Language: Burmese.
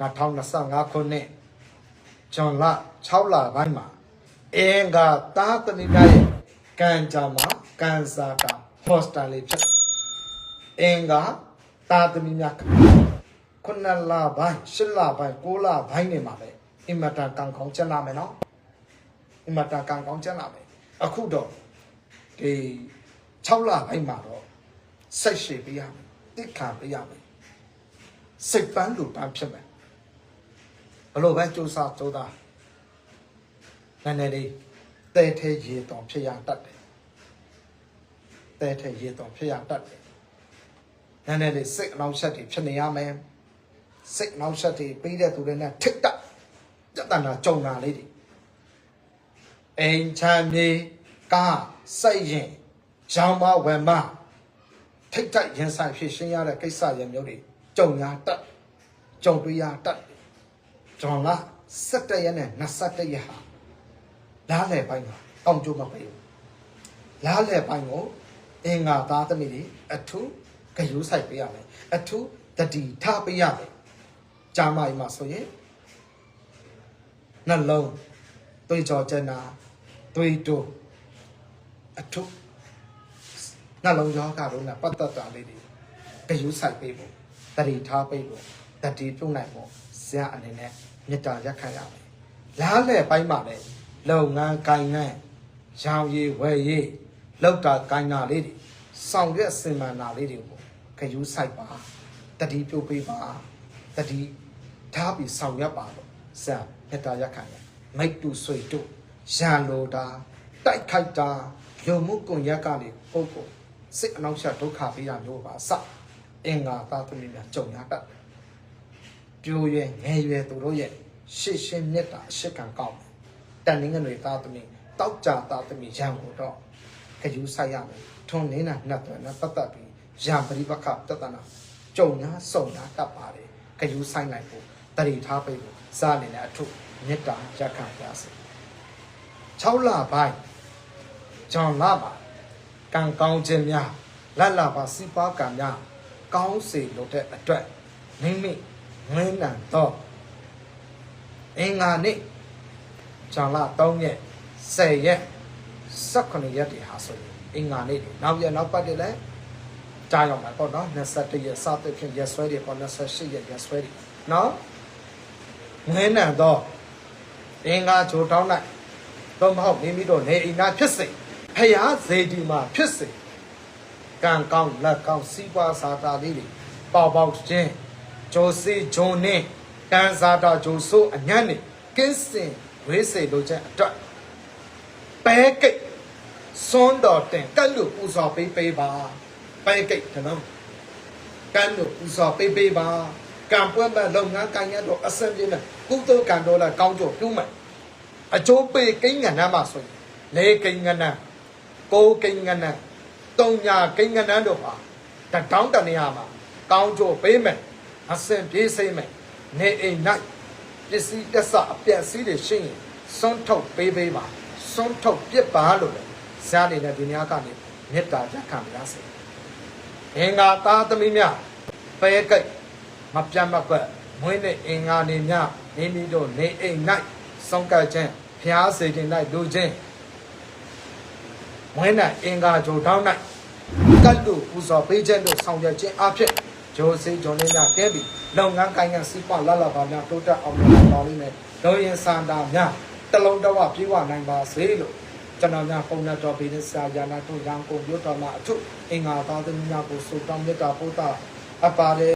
2025ခုနှစ်ဇွန်လ6လပိုင်းမှာအင်္ဂါသားသမီးများရဲ့ကံကြမ္မာကံစားတာဟော့စတန်လေးဖြစ်တယ်အင်္ဂါသားသမီးများခုနှစ်လပိုင်းရှစ်လပိုင်းကိုးလပိုင်းနေမှာပဲအင်မတန်ကံကောင်းကျန်လာမယ်နော်အင်မတန်ကံကောင်းကျန်လာမယ်အခုတော့ဒီ6လပိုင်းမှာတော့စိတ်ရှည်ပေးရမယ်တိခံပေးရမယ်စိတ်ပန်းလူပန်းဖြစ်မယ် ဘလို့ပဲစူးစမ်းကြိုးစားနည်းနည်းလေးတဲထဲရေတော်ဖြစ်ရတတ်တယ်တဲထဲရေတော်ဖြစ်ရတတ်တယ်နည်းနည်းလေးစိတ်အနောက်ဆက်တွေဖြစ်နေရမယ်စိတ်အနောက်ဆက်တွေပြီးတဲ့သူတွေနဲ့ထိတ်တက်ပြဿနာကြုံတာလေးတွေအိမ်ချမ်းမြေကားစိတ်ရင်ရောင်မဝယ်မထိတ်တက်ရင်ဆိုင်ဖြစ်ရှင်းရတဲ့ကိစ္စရမျိုးတွေကြုံရတတ်ကြုံတွေ့ရတတ် တယ်ဂျွန်လာ17ရက်နဲ့21ရက်ဟာလားလေပိုင်းမှာအောင်ကျိုးမပေးဘူးလားလေပိုင်းကိုအင်္ဂါသားသမီးတွေအထူးဂယုဆိုင်ပေးရမယ်အထူးတတိထားပေးရမယ်ကြာမကြီးမှာဆိုရင်နှလုံးတွေးကြောကျနာတွေးတိုးအထူးနှလုံးရောဂါတို့နဲ့ပတ်သက်တာလေးတွေဂယုဆိုင်ပေးဖို့တတိထားပေးဖို့တတိပြုတ်နိုင်ဖို့ဆရာအနေနဲ့ မေတ္တာရက်ခံရမယ်လားလေပိုင်းမှာလည်းလုပ်ငန်းကိုင်ငန်းရောင်ရည်ဝယ်ရည်လောက်တာကိုင်နာလေးတွေဆောင်ရွက်စင်မှန်တာလေးတွေကိုဂယုဆိုင်ပါတတိပြုတ်ပေးပါတတိထားပြီးဆောင်ရွက်ပါလို့ဆရာမေတ္တာရက်ခံရမိတ်တူဆွေတို့ရန်လိုတာတိုက်ခိုက်တာလူမှုကွန်ရက်ကနေပုတ်ကိုစိတ်အနှောက်အယှက်ဒုက္ခပေးတာမျိုးပါစအင်္ဂါသားသမီးများကြုံရတတ်တယ် ပြိုရွယ်ငယ်ရွယ်သူတို့ရဲ့ရှစ်ရှင်းမြတ်တာအရှိကံကောက်တယ်တန်နင်းငွေသားသမီးတောက်ကြသားသမီးရံကိုတော့ခယူဆိုင်ရမယ်ထွန်နေတာနှက်တယ်နဲ့ပတ်သက်ပြီးရံပရိပခတတနာကြုံညာစုံညာတတ်ပါတယ်ခယူဆိုင်နိုင်ဖို့တရိထားပိတ်ဖို့စားနေတဲ့အထုမြတ်တာရက်ခံရစေ6လပိုင်းဂျွန်လပါကံကောင်းခြင်းများလက်လာပါစီပါကံများကောင်းစေလို့တဲ့အတွက်မိမိ ငင်းနံတော့အင်္ဂါနေ့ဇွန်လ3ရက်10ရက်18ရက်တွေဟာဆိုရင်အင်္ဂါနေ့တွေနောက်ရက်နောက်ပတ်တွေလည်းကြားရောက်မှာပေါ့နော်21ရက်စသဖြင့်ရက်ဆွဲတွေပေါ့28ရက်ရက်ဆွဲတွေနော်ငင်းနံတော့အင်္ဂါဂျိုတောင်းလိုက်တော့မဟုတ်မိမိတို့နေအိမ်သားဖြစ်စေဖယားဇေဒီမှာဖြစ်စေကံကောင်းလက်ကောင်းစီးပွားစာတာလေးတွေပေါပေါချင်း ဂျိုစီဂျွန်နင်းတန်စာတာဂျိုဆိုးအညံ့နေကင်းစင်ဝေးစေလိုချက်အတွက်ပဲကိတ်စွန်းတော်တင်ကတ်လို့ပူဇော်ပေးပေးပါပဲကိတ်တလုံးကတ်လို့ပူဇော်ပေးပေးပါကံပွင့်မဲ့လုပ်ငန်းကိုင်ရတော့အစံပြင်းနဲ့ကုသိုလ်ကံတော်လာကောင်းကြပြုမယ်အကျိုးပေးကိန်းငဏ္ဍမှာဆိုရင်လေကိန်းငဏ္ဍကိုကိန်းငဏ္ဍတုံညာကိန်းငဏ္ဍတို့ပါတတောင်းတနေရမှာကောင်းကြပေးမယ် အစင်ပြေးစိမ့်မယ်နေအိမ်၌ပစ္စည်းတက်ဆအပြက်စီးတွေရှိရင်စွန့်ထုတ်ပေးပေးပါစွန့်ထုတ်ပြစ်ပါလို့လေဇာနေနဲ့ဒီညကနေမေတ္တာရက်ခံပါစေအင်္ဂါသားသမီးများပဲကိတ်မပြတ်မကွက်မွေးနေအင်္ဂါနေများမိမိတို့နေအိမ်၌စောင့်ကပ်ခြင်းဖျားစေခြင်း၌လူချင်းမွေး၌အင်္ဂါဂျိုတောင်း၌ကတ်လို့ပူဇော်ပေးခြင်းတို့ဆောင်ရွက်ခြင်းအဖြစ် ဂျိုစေဂျွန်လေးများတဲပြီးလုပ်ငန်းကိုင်ငံစီးပွားလလပါများတိုးတက်အောင်လုပ်တော်လေးနဲ့လုံရင်စန္ဒာများတလုံးတော့ပြေဝနိုင်ပါစေလို့ကျွန်တော်များပုံနဲ့တော်ပေးတဲ့ဆရာယာနာတို့ရန်ကုန်မြို့တော်မှာအထုအင်္ဂါသားသမီးများကိုဆုတောင်းမေတ္တာပို့တာအပ်ပါတယ်